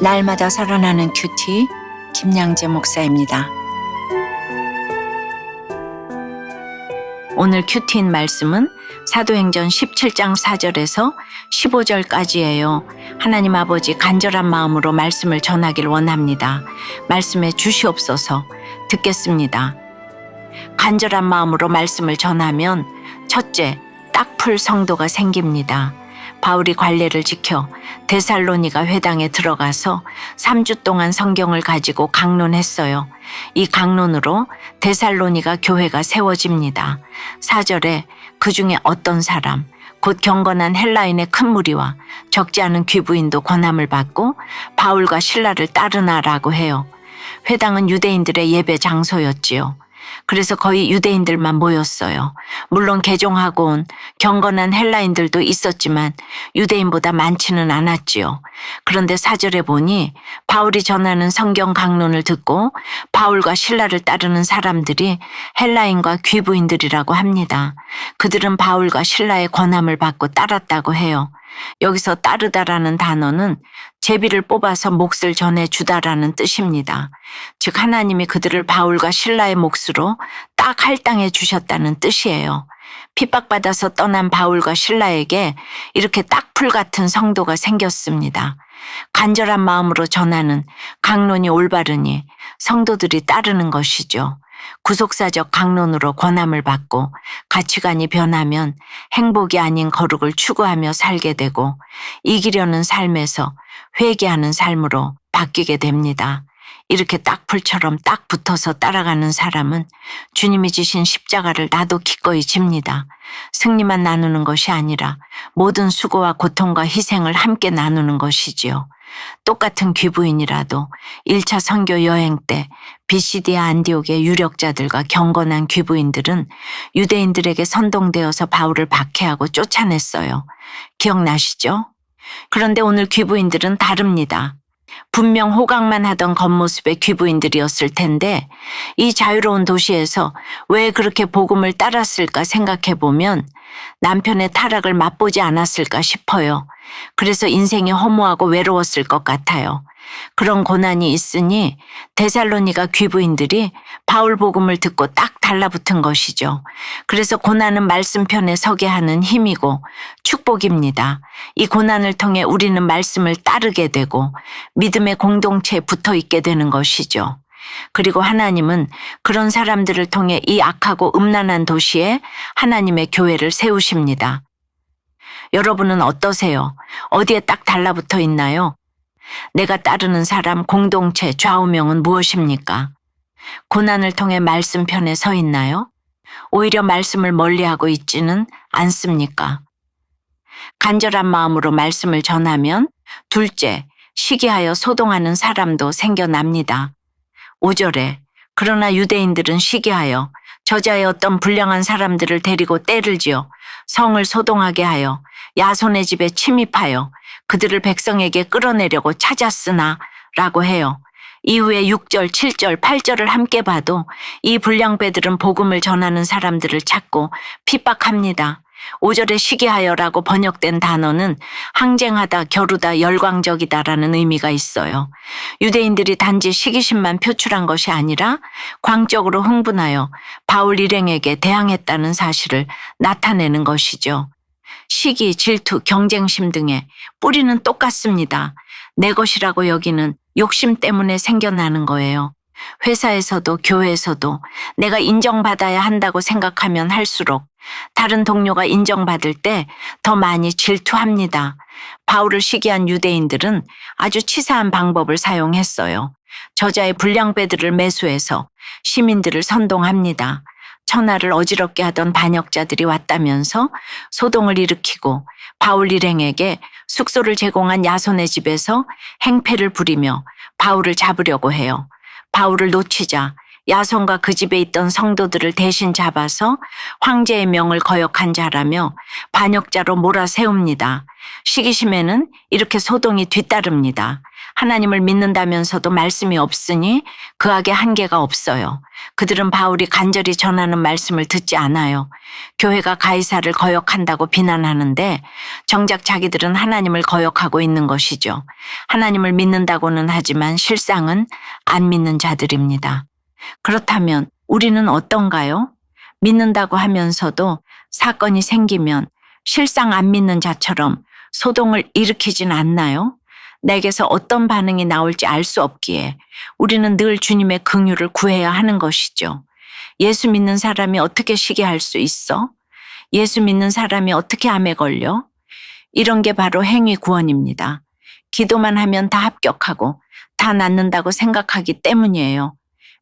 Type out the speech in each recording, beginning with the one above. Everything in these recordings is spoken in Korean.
날마다 살아나는 큐티 김양재 목사입니다. 오늘 큐티인 말씀은 사도행전 17장 4절에서 15절까지예요. 하나님 아버지 간절한 마음으로 말씀을 전하길 원합니다. 말씀에 주시옵소서 듣겠습니다. 간절한 마음으로 말씀을 전하면 첫째, 딱풀 성도가 생깁니다. 바울이 관례를 지켜 데살로니가 회당에 들어가서 3주 동안 성경을 가지고 강론했어요. 이 강론으로 데살로니가 교회가 세워집니다. 4절에 그 중에 어떤 사람, 곧 경건한 헬라인의 큰 무리와 적지 않은 귀부인도 권함을 받고 바울과 신라를 따르나라고 해요. 회당은 유대인들의 예배 장소였지요. 그래서 거의 유대인들만 모였어요. 물론 개종하고 온 경건한 헬라인들도 있었지만 유대인보다 많지는 않았지요. 그런데 사절에 보니 바울이 전하는 성경 강론을 듣고 바울과 신라를 따르는 사람들이 헬라인과 귀부인들이라고 합니다. 그들은 바울과 신라의 권함을 받고 따랐다고 해요. 여기서 따르다라는 단어는 제비를 뽑아서 몫을 전해 주다라는 뜻입니다. 즉 하나님이 그들을 바울과 신라의 몫으로 딱 할당해 주셨다는 뜻이에요. 핍박받아서 떠난 바울과 신라에게 이렇게 딱풀 같은 성도가 생겼습니다. 간절한 마음으로 전하는 강론이 올바르니 성도들이 따르는 것이죠. 구속사적 강론으로 권함을 받고 가치관이 변하면 행복이 아닌 거룩을 추구하며 살게 되고 이기려는 삶에서 회개하는 삶으로 바뀌게 됩니다. 이렇게 딱풀처럼 딱 붙어서 따라가는 사람은 주님이 지신 십자가를 나도 기꺼이 집니다. 승리만 나누는 것이 아니라 모든 수고와 고통과 희생을 함께 나누는 것이지요. 똑같은 귀부인이라도 1차 선교 여행 때 비시디아 안디옥의 유력자들과 경건한 귀부인들은 유대인들에게 선동되어서 바울을 박해하고 쫓아냈어요. 기억나시죠? 그런데 오늘 귀부인들은 다릅니다. 분명 호강만 하던 겉모습의 귀부인들이었을 텐데 이 자유로운 도시에서 왜 그렇게 복음을 따랐을까 생각해 보면 남편의 타락을 맛보지 않았을까 싶어요. 그래서 인생이 허무하고 외로웠을 것 같아요. 그런 고난이 있으니 데살로니가 귀부인들이 바울 복음을 듣고 딱 달라붙은 것이죠. 그래서 고난은 말씀편에 서게 하는 힘이고 축복입니다. 이 고난을 통해 우리는 말씀을 따르게 되고 믿음의 공동체에 붙어 있게 되는 것이죠. 그리고 하나님은 그런 사람들을 통해 이 악하고 음란한 도시에 하나님의 교회를 세우십니다. 여러분은 어떠세요? 어디에 딱 달라붙어 있나요? 내가 따르는 사람 공동체 좌우명은 무엇입니까? 고난을 통해 말씀 편에 서 있나요? 오히려 말씀을 멀리하고 있지는 않습니까? 간절한 마음으로 말씀을 전하면 둘째, 시기하여 소동하는 사람도 생겨납니다. 5절에 그러나 유대인들은 시기하여 저자의 어떤 불량한 사람들을 데리고 때를 지어 성을 소동하게 하여 야손의 집에 침입하여 그들을 백성에게 끌어내려고 찾았으나 라고 해요. 이후에 6절, 7절, 8절을 함께 봐도 이 불량배들은 복음을 전하는 사람들을 찾고 핍박합니다. 5절에 시기하여라고 번역된 단어는 항쟁하다, 겨루다, 열광적이다라는 의미가 있어요. 유대인들이 단지 시기심만 표출한 것이 아니라 광적으로 흥분하여 바울 일행에게 대항했다는 사실을 나타내는 것이죠. 시기, 질투, 경쟁심 등의 뿌리는 똑같습니다. 내 것이라고 여기는 욕심 때문에 생겨나는 거예요. 회사에서도 교회에서도 내가 인정받아야 한다고 생각하면 할수록 다른 동료가 인정받을 때 더 많이 질투합니다. 바울을 시기한 유대인들은 아주 치사한 방법을 사용했어요. 저자의 불량배들을 매수해서 시민들을 선동합니다. 천하를 어지럽게 하던 반역자들이 왔다면서 소동을 일으키고 바울 일행에게 숙소를 제공한 야손의 집에서 행패를 부리며 바울을 잡으려고 해요. 바울을 놓치자 야손과 그 집에 있던 성도들을 대신 잡아서 황제의 명을 거역한 자라며 반역자로 몰아세웁니다. 시기심에는 이렇게 소동이 뒤따릅니다. 하나님을 믿는다면서도 말씀이 없으니 그에게 한계가 없어요. 그들은 바울이 간절히 전하는 말씀을 듣지 않아요. 교회가 가이사를 거역한다고 비난하는데 정작 자기들은 하나님을 거역하고 있는 것이죠. 하나님을 믿는다고는 하지만 실상은 안 믿는 자들입니다. 그렇다면 우리는 어떤가요? 믿는다고 하면서도 사건이 생기면 실상 안 믿는 자처럼 소동을 일으키진 않나요? 내게서 어떤 반응이 나올지 알 수 없기에 우리는 늘 주님의 긍휼을 구해야 하는 것이죠. 예수 믿는 사람이 어떻게 시기할 수 있어? 예수 믿는 사람이 어떻게 암에 걸려? 이런 게 바로 행위 구원입니다. 기도만 하면 다 합격하고 다 낫는다고 생각하기 때문이에요.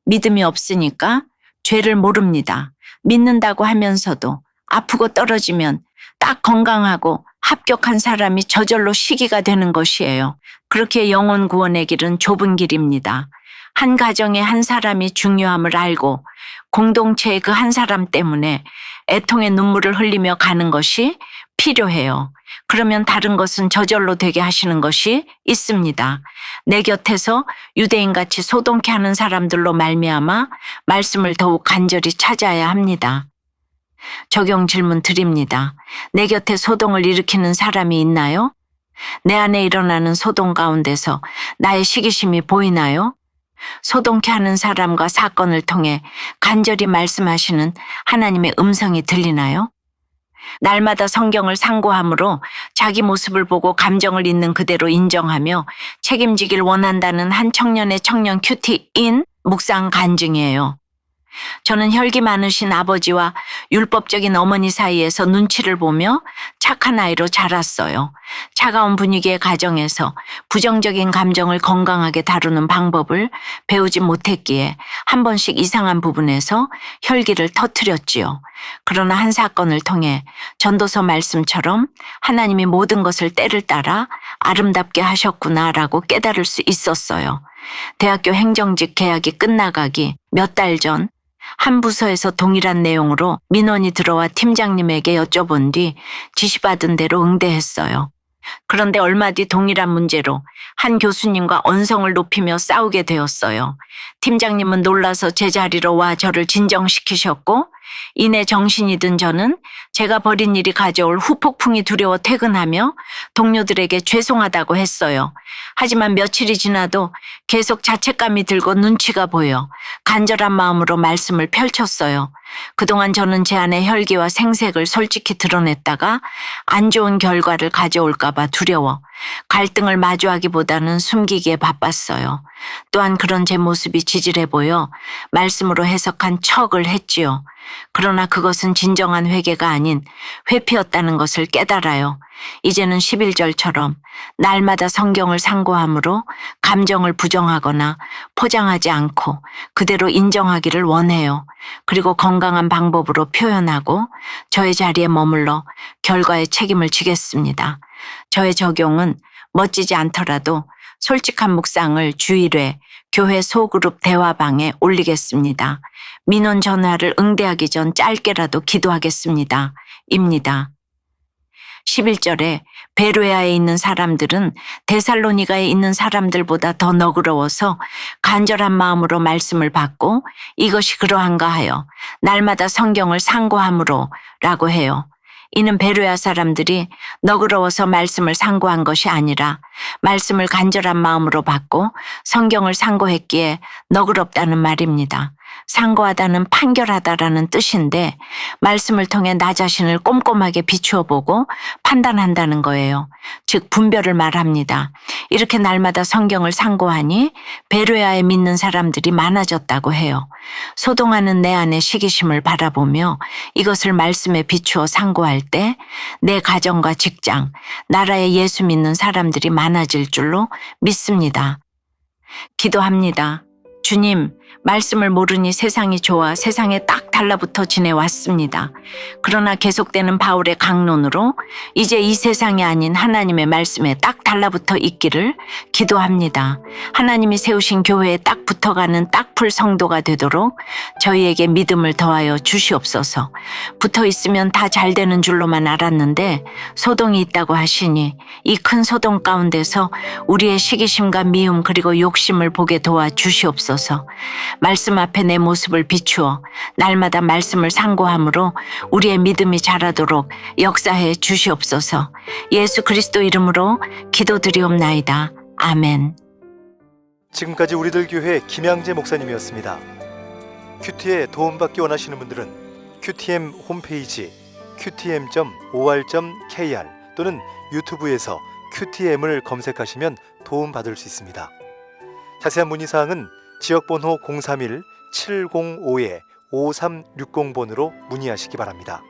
믿음이 없으니까 죄를 모릅니다. 믿는다고 하면서도 아프고 떨어지면 딱 건강하고 합격한 사람이 저절로 시기가 되는 것이에요. 그렇게 영혼 구원의 길은 좁은 길입니다. 한 가정에 한 사람이 중요함을 알고 공동체의 그 한 사람 때문에 애통의 눈물을 흘리며 가는 것이 필요해요. 그러면 다른 것은 저절로 되게 하시는 것이 있습니다. 내 곁에서 유대인 같이 소동케 하는 사람들로 말미암아 말씀을 더욱 간절히 찾아야 합니다. 적용 질문 드립니다. 내 곁에 소동을 일으키는 사람이 있나요? 내 안에 일어나는 소동 가운데서 나의 시기심이 보이나요? 소동케 하는 사람과 사건을 통해 간절히 말씀하시는 하나님의 음성이 들리나요? 날마다 성경을 상고함으로 자기 모습을 보고 감정을 있는 그대로 인정하며 책임지길 원한다는 한 청년의 청년 큐티인 묵상 간증이에요. 저는 혈기 많으신 아버지와 율법적인 어머니 사이에서 눈치를 보며 착한 아이로 자랐어요. 차가운 분위기의 가정에서 부정적인 감정을 건강하게 다루는 방법을 배우지 못했기에 한 번씩 이상한 부분에서 혈기를 터뜨렸지요. 그러나 한 사건을 통해 전도서 말씀처럼 하나님이 모든 것을 때를 따라 아름답게 하셨구나라고 깨달을 수 있었어요. 대학교 행정직 계약이 끝나가기 몇 달 전 한 부서에서 동일한 내용으로 민원이 들어와 팀장님에게 여쭤본 뒤 지시받은 대로 응대했어요. 그런데 얼마 뒤 동일한 문제로 한 교수님과 언성을 높이며 싸우게 되었어요. 팀장님은 놀라서 제 자리로 와 저를 진정시키셨고 이내 정신이 든 저는 제가 벌인 일이 가져올 후폭풍이 두려워 퇴근하며 동료들에게 죄송하다고 했어요. 하지만 며칠이 지나도 계속 자책감이 들고 눈치가 보여 간절한 마음으로 말씀을 펼쳤어요. 그동안 저는 제 안의 혈기와 생색을 솔직히 드러냈다가 안 좋은 결과를 가져올까봐 두려워 갈등을 마주하기보다는 숨기기에 바빴어요. 또한 그런 제 모습이 지질해 보여 말씀으로 해석한 척을 했지요. 그러나 그것은 진정한 회개가 아닌 회피였다는 것을 깨달아요. 이제는 11절처럼 날마다 성경을 상고함으로 감정을 부정하거나 포장하지 않고 그대로 인정하기를 원해요. 그리고 건강한 방법으로 표현하고 저의 자리에 머물러 결과에 책임을 지겠습니다. 저의 적용은 멋지지 않더라도 솔직한 묵상을 주일회 교회 소그룹 대화방에 올리겠습니다. 민원 전화를 응대하기 전 짧게라도 기도하겠습니다. 입니다. 11절에 베로야에 있는 사람들은 데살로니가에 있는 사람들보다 더 너그러워서 간절한 마음으로 말씀을 받고 이것이 그러한가 하여 날마다 성경을 상고함으로 라고 해요. 이는 베로야 사람들이 너그러워서 말씀을 상고한 것이 아니라 말씀을 간절한 마음으로 받고 성경을 상고했기에 너그럽다는 말입니다. 상고하다는 판결하다라는 뜻인데 말씀을 통해 나 자신을 꼼꼼하게 비추어 보고 판단한다는 거예요. 즉 분별을 말합니다. 이렇게 날마다 성경을 상고하니 베로야에 믿는 사람들이 많아졌다고 해요. 소동하는 내 안의 시기심을 바라보며 이것을 말씀에 비추어 상고할 때 내 가정과 직장, 나라에 예수 믿는 사람들이 많아질 줄로 믿습니다. 기도합니다. 주님, 말씀을 모르니 세상이 좋아 세상에 딱 달라붙어 지내왔습니다. 그러나 계속되는 바울의 강론으로 이제 이 세상이 아닌 하나님의 말씀에 딱 달라붙어 있기를 기도합니다. 하나님이 세우신 교회에 딱 붙어가는 딱풀 성도가 되도록 저희에게 믿음을 더하여 주시옵소서. 붙어 있으면 다 잘 되는 줄로만 알았는데 소동이 있다고 하시니 이 큰 소동 가운데서 우리의 시기심과 미움 그리고 욕심을 보게 도와 주시옵소서. 말씀 앞에 내 모습을 비추어 날마다 말씀을 상고함으로 우리의 믿음이 자라도록 역사해 주시옵소서. 예수 그리스도 이름으로 기도드리옵나이다. 아멘. 지금까지 우리들 교회 김양재 목사님이었습니다. 큐티에 도움받기 원하시는 분들은 큐티엠 홈페이지 qtm.or.kr 또는 유튜브에서 큐티엠을 검색하시면 도움받을 수 있습니다. 자세한 문의 사항은 지역번호 031 705에 5360번으로 문의하시기 바랍니다.